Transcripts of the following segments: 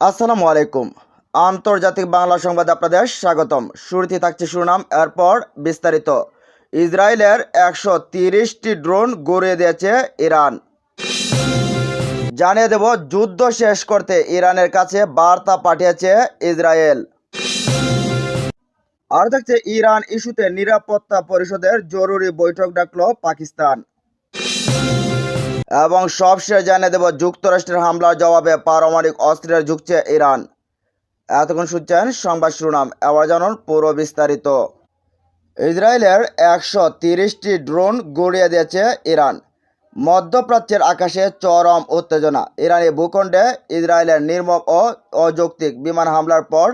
আসসালামু আলাইকুম। আন্তর্জাতিক বাংলা সংবাদে আপনাদের স্বাগতম। শুরুতে থাকছে শিরোনাম এরপর বিস্তারিত। ইসরায়েলের একশো তিরিশটি ড্রোন গড়িয়ে দিয়েছে ইরান। জানিয়ে দেব, যুদ্ধ শেষ করতে ইরানের কাছে বার্তা পাঠিয়েছে ইসরায়েল। আর থাকছে ইরান ইস্যুতে নিরাপত্তা পরিষদের জরুরি বৈঠক ডাকল পাকিস্তান। এবং সবশেষ জানিয়ে দেব, যুক্তরাষ্ট্রের হামলার জবাবে পারমাণবিক অস্ত্রের ঝুঁকছে ইরান। এতক্ষণ শুনছেন সংবাদ শিরোনাম। এবার জানুন পুরো বিস্তারিত। ইসরায়েলের একশো তিরিশটি ড্রোন গড়িয়ে দিয়েছে ইরান। মধ্যপ্রাচ্যের আকাশে চরম উত্তেজনা। ইরানি ভূখণ্ডে ইসরায়েলের নির্মম ও অযৌক্তিক বিমান হামলার পর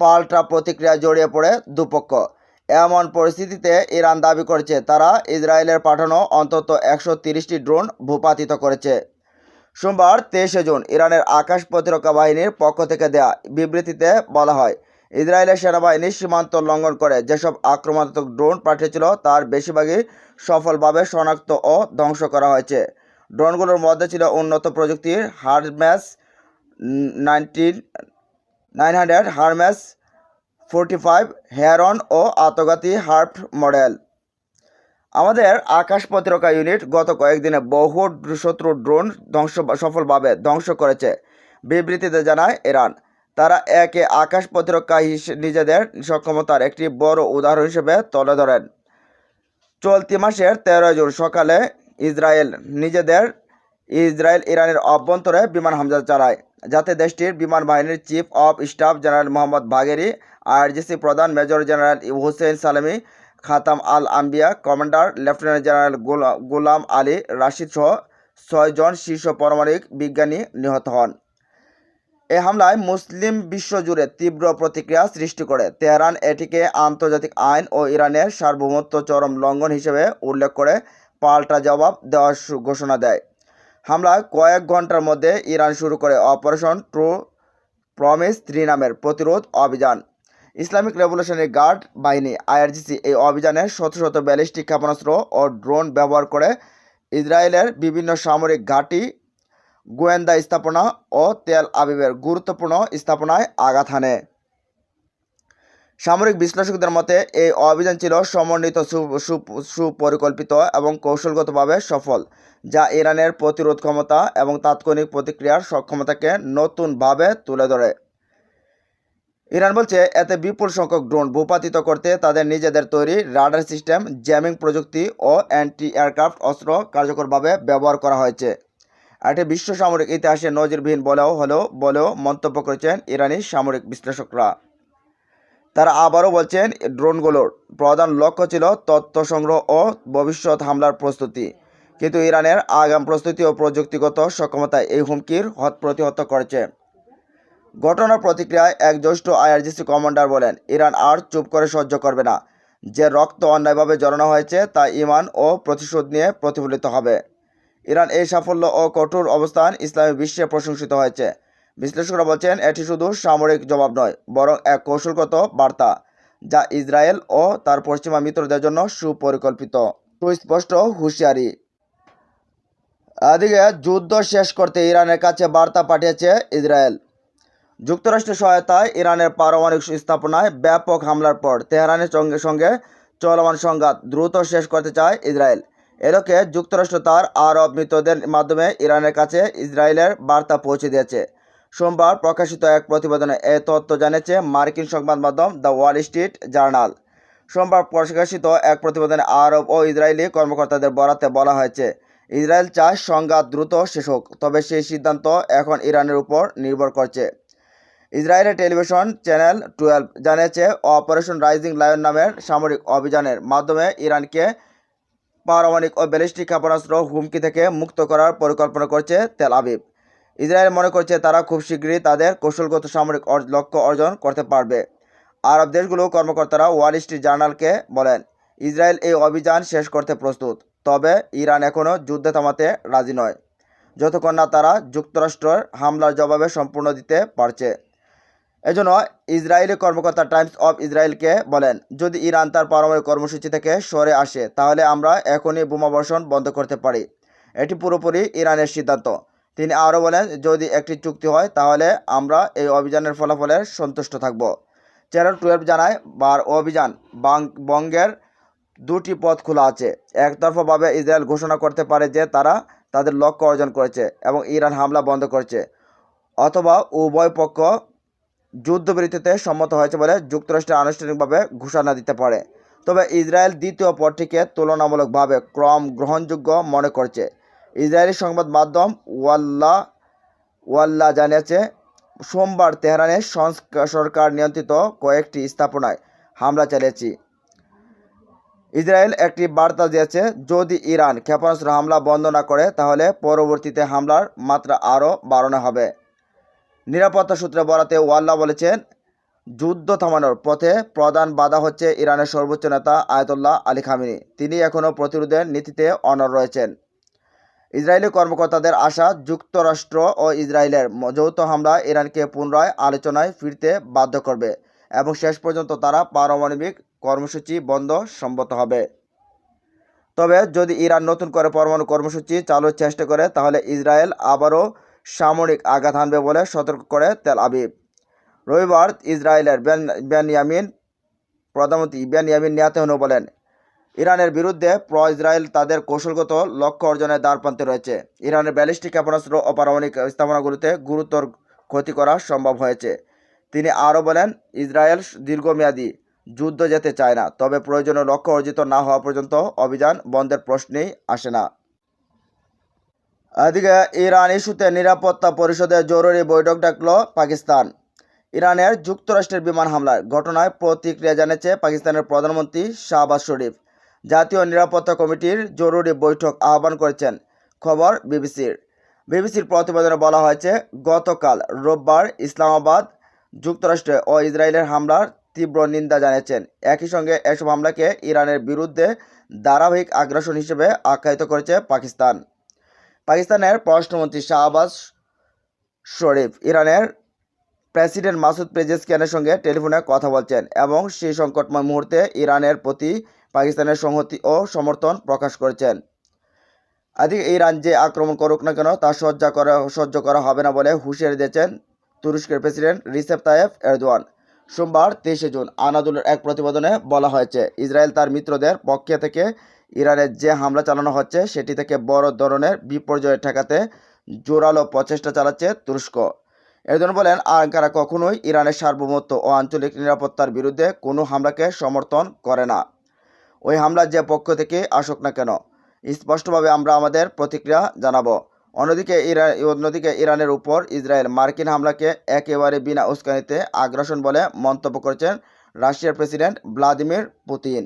পাল্টা প্রতিক্রিয়া জড়িয়ে পড়ে দুপক্ষ। এমন পরিস্থিতিতে ইরান দাবি করেছে, তারা ইসরায়েলের পাঠানো অন্তত একশো তিরিশটি ড্রোন ভূপাতিত করেছে। সোমবার তেইশে জুন ইরানের আকাশ প্রতিরক্ষা বাহিনীর পক্ষ থেকে দেয়া বিবৃতিতে বলা হয়, ইসরায়েলের সেনাবাহিনী সীমান্ত লঙ্ঘন করে যেসব আক্রমণাত্মক ড্রোন পাঠিয়েছিল তার বেশিরভাগই সফলভাবে শনাক্ত ও ধ্বংস করা হয়েছে। ড্রোনগুলোর মধ্যে ছিল উন্নত প্রযুক্তির Hermes nineteen, nine hundred Hermes forty five Heron ও আত্মঘাতী হার্প মডেল। আমাদের আকাশ প্রতিরক্ষা ইউনিট গত কয়েকদিনে বহু শত্রু ড্রোন ধ্বংস সফলভাবে ধ্বংস করেছে, বিবৃতিতে জানায় ইরান। তারা একে আকাশ প্রতিরক্ষা নিজেদের সক্ষমতার একটি বড় উদাহরণ হিসেবে তুলে ধরেন। চলতি মাসের তেরোই জুন সকালে ইসরায়েল নিজেদের ইসরায়েল ইরানের অভ্যন্তরে বিমান হামলা চালায়, যাতে দেশটির বিমান বাহিনীর chief of staff general Mohammad Bagheri RGC প্রধান major general Hossein Salami, Khatam al Anbiya commander lieutenant general গোলা- গোলাম আলী রাশিদ সহ ছয়জন শীর্ষ পারমাণবিক বিজ্ঞানী নিহত হন। এই হামলায় মুসলিম বিশ্বজুড়ে তীব্র প্রতিক্রিয়া সৃষ্টি করে। তেহরান এটিকে আন্তর্জাতিক আইন ও ইরানের সার্বভৌমত্ব চরম লঙ্ঘন হিসেবে উল্লেখ করে পাল্টা জবাব দেওয়ার ঘোষণা দেয়। হামলায় কয়েক ঘণ্টার মধ্যে ইরান শুরু করে অপারেশন ট্রু প্রমিস থ্রি নামের প্রতিরোধ অভিযান। ইসলামিক রেভলিউশনারি গার্ড বাহিনী, আইআরজিসি, এই অভিযানে শত শত ব্যালিস্টিক ক্ষেপণাস্ত্র ও ড্রোন ব্যবহার করে ইসরায়েলের বিভিন্ন সামরিক ঘাঁটি, গোয়েন্দা স্থাপনা ও তেল আবিবের গুরুত্বপূর্ণ স্থাপনায় আঘাত হানে। সামরিক বিশ্লেষকদের মতে, এই অভিযান ছিল সমন্বিত সুপরিকল্পিত এবং কৌশলগতভাবে সফল, যা ইরানের প্রতিরোধ ক্ষমতা এবং তাৎক্ষণিক প্রতিক্রিয়ার সক্ষমতাকে নতুনভাবে তুলে ধরে। ইরান বলছে, এতে বিপুল সংখ্যক ড্রোন ভূপাতিত করতে তাদের নিজেদের তৈরি রাডার সিস্টেম, জ্যামিং প্রযুক্তি ও অ্যান্টি এয়ারক্রাফট অস্ত্র কার্যকরভাবে ব্যবহার করা হয়েছে। এটি বিশ্ব সামরিক ইতিহাসে নজিরবিহীন বলেও হলেও, বলেও মন্তব্য করেছেন ইরানি সামরিক বিশ্লেষকরা। তারা আবারও বলছেন, ড্রোনগুলোর প্রধান লক্ষ্য ছিল তথ্য সংগ্রহ ও ভবিষ্যৎ হামলার প্রস্তুতি। কিন্তু ইরানের আগাম প্রস্তুতি ও প্রযুক্তিগত সক্ষমতা এই হুমকির হত প্রতিহত করেছে। ঘটনার প্রতিক্রিয়ায় এক জ্যেষ্ঠ আইআরজিসি কমান্ডার বলেন, ইরান আর চুপ করে সহ্য করবে না। যে রক্ত অন্যায়ভাবে জড়ানো হয়েছে, তা ইমান ও প্রতিশোধ নিয়ে প্রতিফলিত হবে। ইরান এই সাফল্য ও কঠোর অবস্থান ইসলামী বিশ্বে প্রশংসিত হয়েছে। বিশ্লেষকরা বলছেন, এটি শুধু সামরিক জবাব নয়, বরং এক কৌশলগত বার্তা, যা ইসরায়েল ও তার পশ্চিমা মিত্রদের জন্য সুপরিকল্পিত। সুস্পষ্ট হুঁশিয়ারি। এদিকে যুদ্ধ শেষ করতে ইরানের কাছে বার্তা পাঠিয়েছে ইসরায়েল। যুক্তরাষ্ট্রের সহায়তায় ইরানের পারমাণবিক স্থাপনায় ব্যাপক হামলার পর তেহরানের সঙ্গে সঙ্গে চলমান সংঘাত দ্রুত শেষ করতে চায় ইসরায়েল। এরকে যুক্তরাষ্ট্র তার আরব মৃতদের মাধ্যমে ইরানের কাছে ইসরায়েলের বার্তা পৌঁছে দিয়েছে। সোমবার প্রকাশিত এক প্রতিবেদনে এ তথ্য জানিয়েছে মার্কিন সংবাদ মাধ্যম দ্য ওয়াল স্ট্রিট জার্নাল। সোমবার প্রকাশিত এক প্রতিবেদনে আরব ও ইসরায়েলি কর্মকর্তাদের বরাতে বলা হয়েছে, ইসরায়েল চায় সংঘাত দ্রুত শেষ হোক, তবে সেই সিদ্ধান্ত এখন ইরানের উপর নির্ভর করছে। ইসরায়েলের টেলিভিশন চ্যানেল টুয়েলভ জানিয়েছে, অপারেশন রাইজিং লায়ন নামের সামরিক অভিযানের মাধ্যমে ইরানকে পারমাণবিক ও ব্যালিস্টিক ক্ষেপণাস্ত্র হুমকি থেকে মুক্ত করার পরিকল্পনা করছে তেল আবিব। ইসরায়েল মনে করছে তারা খুব শীঘ্রই তাদের কৌশলগত সামরিক লক্ষ্য অর্জন করতে পারবে। আরব দেশগুলো কর্মকর্তারা ওয়াল স্ট্রিট জার্নালকে বলেন, ইসরায়েল এই অভিযান শেষ করতে প্রস্তুত, তবে ইরান এখনও যুদ্ধে থামাতে রাজি নয়। যতক্ষণ না তারা যুক্তরাষ্ট্রের হামলার জবাবে সম্পূর্ণ দিতে পারছে। এজন্য ইসরায়েলি কর্মকর্তা টাইমস অফ ইসরায়েলকে বলেন, যদি ইরান তার পারমাণবিক কর্মসূচি থেকে সরে আসে, তাহলে আমরা এখনই বোমাবর্ষণ বন্ধ করতে পারি। এটি পুরোপুরি ইরানের সিদ্ধান্ত। তিনি আরও বলেন, যদি একটি চুক্তি হয়, তাহলে আমরা এই অভিযানের ফলাফলে সন্তুষ্ট থাকব। চ্যানেল টুয়েলভ জানায়, বার অভিযান বঙ্গের দুটি পথ খোলা আছে। একতরফাভাবে ইসরায়েল ঘোষণা করতে পারে যে তারা তাদের লক্ষ্য অর্জন করেছে এবং ইরান হামলা বন্ধ করেছে, অথবা উভয় পক্ষ যুদ্ধবিরতিতে সম্মত হয়েছে বলে যুক্তরাষ্ট্র আনুষ্ঠানিকভাবে ঘোষণা দিতে পারে। তবে ইসরায়েল দ্বিতীয় পথটিকে তুলনামূলকভাবে ক্রম গ্রহণযোগ্য মনে করছে। ইসরায়েলি সংবাদ মাধ্যম ওয়াল্লা ওয়াল্লা জানিয়েছে, সোমবার তেহরানের সংস্কার সরকার নিয়ন্ত্রিত কয়েকটি স্থাপনায় হামলা চালিয়েছি। ইসরায়েল একটি বার্তা দিয়েছে, যদি ইরান ক্ষেপণাস্ত্র হামলা বন্ধ না করে, তাহলে পরবর্তীতে হামলার মাত্রা আরও বাড়ানো হবে। নিরাপত্তা সূত্রে বরাতে ওয়াল্লা বলেছেন, যুদ্ধ থামানোর পথে প্রধান বাধা হচ্ছে ইরানের সর্বোচ্চ নেতা আয়তুল্লাহ আলী খামিনি। তিনি এখনও প্রতিরোধের নীতিতে অনড় রয়েছেন। ইসরায়েলি কর্মকর্তাদের আশা, যুক্তরাষ্ট্র ও ইসরায়েলের যৌথ হামলা ইরানকে পুনরায় আলোচনায় ফিরতে বাধ্য করবে এবং শেষ পর্যন্ত তারা পারমাণবিক কর্মসূচি বন্ধ সম্মত হবে। তবে যদি ইরান নতুন করে পরমাণু কর্মসূচি চালুর চেষ্টা করে, তাহলে ইসরায়েল আবারও সামরিক আঘাত হানবে বলে সতর্ক করে তেল আবিব। রবিবার ইসরায়েলের বেন বেনয়ামিন প্রধানমন্ত্রী বেনয়ামিন নিয়াতেহনু বলেন, ইরানের বিরুদ্ধে প্র ইসরায়েল তাদের কৌশলগত লক্ষ্য অর্জনের দ্বারপ্রান্তে রয়েছে। ইরানের ব্যালিস্টিক ক্ষেপণাস্ত্র ও পারমাণবিক স্থাপনাগুলোতে গুরুতর ক্ষতি করা সম্ভব হয়েছে। তিনি আরও বলেন, ইসরায়েল দীর্ঘমেয়াদী যুদ্ধ যেতে চায় না, তবে প্রয়োজনীয় লক্ষ্য অর্জিত না হওয়া পর্যন্ত অভিযান বন্ধের প্রশ্নেই আসে না। এদিকে ইরান ইস্যুতে নিরাপত্তা পরিষদের জরুরি বৈঠক ডাকল পাকিস্তান। ইরানের যুক্তরাষ্ট্রের বিমান হামলার ঘটনায় প্রতিক্রিয়া জানিয়েছে পাকিস্তানের প্রধানমন্ত্রী শাহবাজ শরীফ। জাতীয় নিরাপত্তা কমিটির জরুরি বৈঠক আহ্বান করেছেন খবর বিবিসির। বিবিসির প্রতিবেদনে বলা হয়েছে, গতকাল রোববার ইসলামাবাদ যুক্তরাষ্ট্র ও ইসরায়েলের হামলার তীব্র নিন্দা জানিয়েছেন। একই সঙ্গে এসব হামলাকে ইরানের বিরুদ্ধে ধারাবাহিক আগ্রাসন হিসেবে আখ্যায়িত করেছে পাকিস্তান। পাকিস্তানের পররাষ্ট্রমন্ত্রী শাহবাজ শরীফ ইরানের প্রেসিডেন্ট মাসুদ পেজেসকিয়ানের সঙ্গে টেলিফোনে কথা বলছেন এবং সেই সংকটময় মুহূর্তে ইরানের প্রতি পাকিস্তানের সংহতি ও সমর্থন প্রকাশ করেছেন। আদিকে ইরান যে আক্রমণ করুক না কেন তা সহ্য করা সহ্য করা হবে না বলে হুঁশিয়ারি দিয়েছেন তুরস্কের প্রেসিডেন্ট রিসেপ তায়েফ এরদোয়ান। সোমবার তেইশে জুন আনাদুলের এক প্রতিবেদনে বলা হয়েছে, ইসরায়েল তার মিত্রদের পক্ষে থেকে ইরানের যে হামলা চালানো হচ্ছে, সেটি থেকে বড় ধরনের বিপর্যয় ঠেকাতে জোরালো প্রচেষ্টা চালাচ্ছে তুরস্ক। এরদোয়ান বলেন আঙ্কারা কখনোই ইরানের সার্বভৌমত্ব ও আঞ্চলিক নিরাপত্তার বিরুদ্ধে কোনো হামলাকে সমর্থন করে না। ওই হামলা যে পক্ষ থেকে আসুক না কেন, স্পষ্টভাবে আমরা আমাদের প্রতিক্রিয়া জানাব। অন্যদিকে ইরান অন্যদিকে ইরানের উপর ইসরায়েল মার্কিন হামলাকে একেবারে বিনা উস্কানিতে আগ্রাসন বলে মন্তব্য করেছেন রাশিয়ার প্রেসিডেন্ট ভ্লাদিমির পুতিন।